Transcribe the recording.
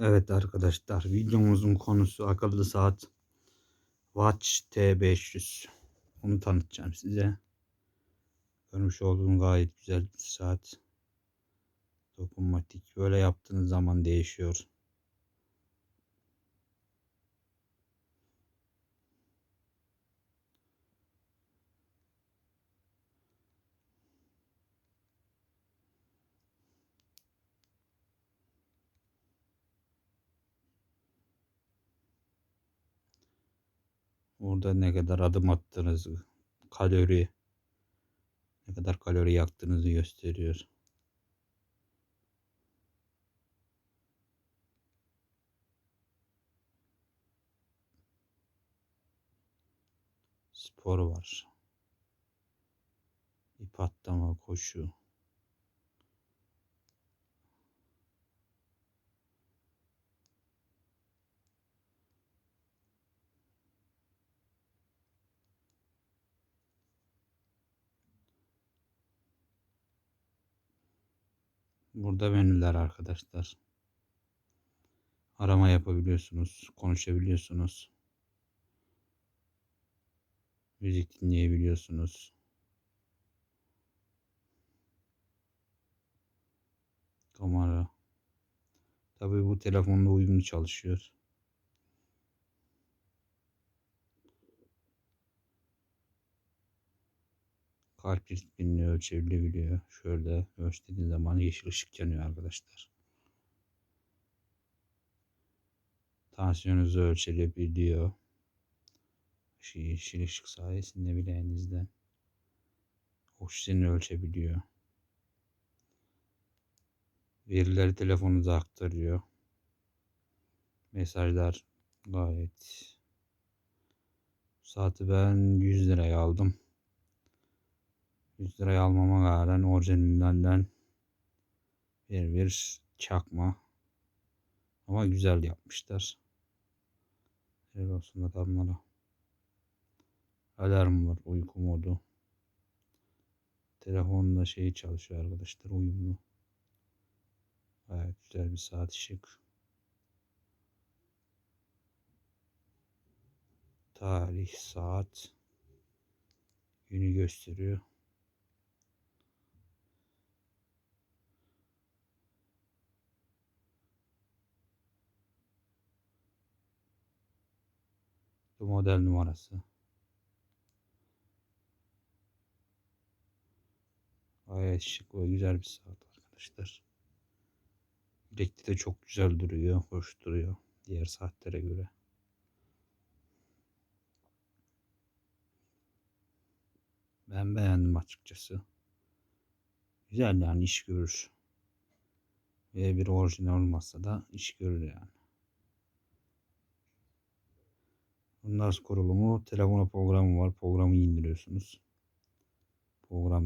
Evet arkadaşlar videomuzun konusu akıllı saat Watch T500. Onu tanıtacağım size. Görmüş olduğum gayet güzel bir saat. Dokunmatik. Böyle yaptığınız zaman değişiyor. Orada ne kadar adım attığınızı, kalori, ne kadar kalori yaktığınızı gösteriyor. Spor var. İp atlama, koşu. Burada menüler arkadaşlar. Arama yapabiliyorsunuz, konuşabiliyorsunuz. Müzik dinleyebiliyorsunuz. Kamera. Tabii bu telefonla uyumlu çalışıyor. Kalp ritmini ölçebiliyor. Şöyle ölçtüğünüz zaman yeşil ışık yanıyor arkadaşlar. Tansiyonunuzu ölçebiliyor. Şu yeşil ışık sayesinde bileğinizden oksijeni ölçebiliyor. Verileri telefonunuza aktarıyor. Mesajlar gayet. Saati ben 100 liraya aldım. 100 liraya almama rağmen orijinalinden bir bir çakma. Ama güzel yapmışlar. Helal olsun adamlara. Alarm var, uyku modu. Telefonla şeyi çalışıyor arkadaşlar, uyumlu. Gayet güzel bir saat şık. Tarih, saat, günü gösteriyor. Model numarası. Gayet şık ve güzel bir saat arkadaşlar. Bilekli de çok güzel duruyor, hoş duruyor diğer saatlere göre. Ben beğendim açıkçası. Güzel yani iş görür. Ve bir orijinal olmasa da iş görür yani. Bunlar kurulumu telefona programı var. Programı indiriyorsunuz. Programda